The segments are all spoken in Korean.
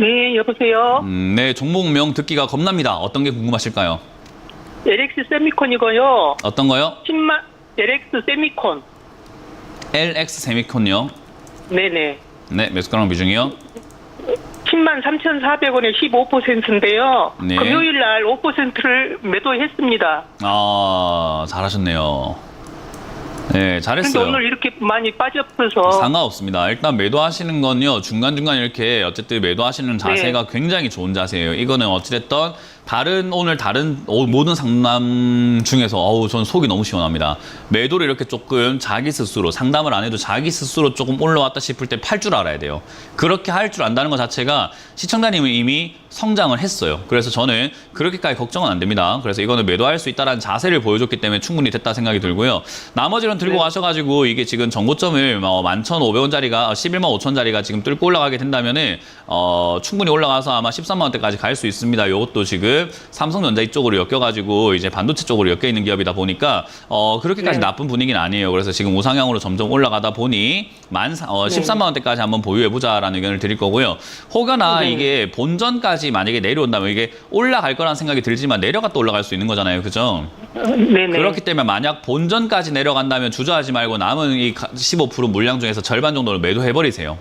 네, 여보세요. 음, 네, 종목명 듣기가 겁납니다. 어떤 게 궁금하실까요? LX 세미콘이고요. 어떤 거요? 10만 LX 세미콘. LX 세미콘요. 네네. 네, 매수가랑 비중이요. 10만 3,400원에 15%인데요. 네. 금요일 날 5%를 매도했습니다. 아, 잘하셨네요. 네, 근데 잘했어요. 오늘 이렇게 많이 빠져서 상관없습니다. 일단 매도하시는 건요, 중간 중간 이렇게 어쨌든 매도하시는 자세가 굉장히 좋은 자세예요. 이거는 어찌됐든 다른, 오늘 다른 오- 모든 상담 중에서 어우, 전 속이 너무 시원합니다. 매도를 이렇게 조금 자기 스스로, 상담을 안 해도 자기 스스로 조금 올라왔다 싶을 때 팔 줄 알아야 돼요. 그렇게 할 줄 안다는 것 자체가 시청자님은 이미 성장을 했어요. 그래서 저는 그렇게까지 걱정은 안 됩니다. 그래서 이거는 매도할 수 있다는 자세를 보여줬기 때문에 충분히 됐다 생각이 들고요. 나머지는 들고 네. 가셔가지고 이게 지금 정고점을 뭐 11,500원짜리가 11만 5천짜리가 지금 뚫고 올라가게 된다면은 어, 충분히 올라가서 아마 13만 원대까지 갈 수 있습니다. 이것도 지금 삼성전자 이쪽으로 엮여가지고 이제 반도체 쪽으로 엮여 있는 기업이다 보니까 어, 그렇게까지 네. 나쁜 분위기는 아니에요. 그래서 지금 우상향으로 점점 올라가다 보니 만 사- 어, 네. 13만 원대까지 한번 보유해 보자라는 의견을 드릴 거고요. 혹여나 네. 이게 본전까지 만약에 내려온다면 이게 올라갈 거라는 생각이 들지만 내려갔다 올라갈 수 있는 거잖아요. 그죠? 네네. 그렇기 때문에 만약 본전까지 내려간다면 주저하지 말고 남은 이 15% 물량 중에서 절반 정도를 매도해 버리세요.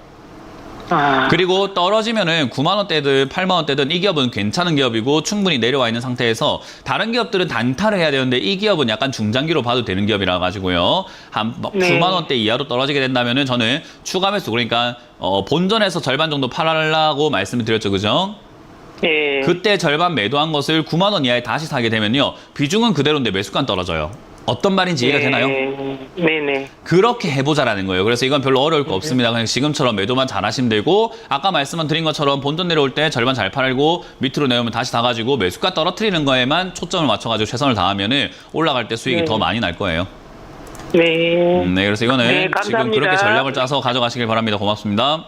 아, 그리고 떨어지면은 9만 원대든 8만 원대든 이 기업은 괜찮은 기업이고 충분히 내려와 있는 상태에서 다른 기업들은 단타를 해야 되는데 이 기업은 약간 중장기로 봐도 되는 기업이라 가지고요. 한뭐 네. 9만 원대 이하로 떨어지게 된다면은 저는 추가 매수 그러니까 어, 본전에서 절반 정도 팔아라고 말씀을 드렸죠. 그죠? 네. 그때 절반 매도한 것을 9만 원 이하에 다시 사게 되면요. 비중은 그대로인데 매수가 떨어져요. 어떤 말인지 이해가 되나요? 네. 네네. 그렇게 해보자라는 거예요. 그래서 이건 별로 어려울 거 없습니다. 그냥 지금처럼 매도만 잘 하시면 되고, 아까 말씀 드린 것처럼 본전 내려올 때 절반 잘 팔고, 밑으로 내오면 다시 다 가지고, 매수가 떨어뜨리는 거에만 초점을 맞춰가지고 최선을 다하면은 올라갈 때 수익이 네. 더 많이 날 거예요. 네. 음, 네, 그래서 이거는 네, 지금 감사합니다. 그렇게 전략을 짜서 가져가시길 바랍니다. 고맙습니다.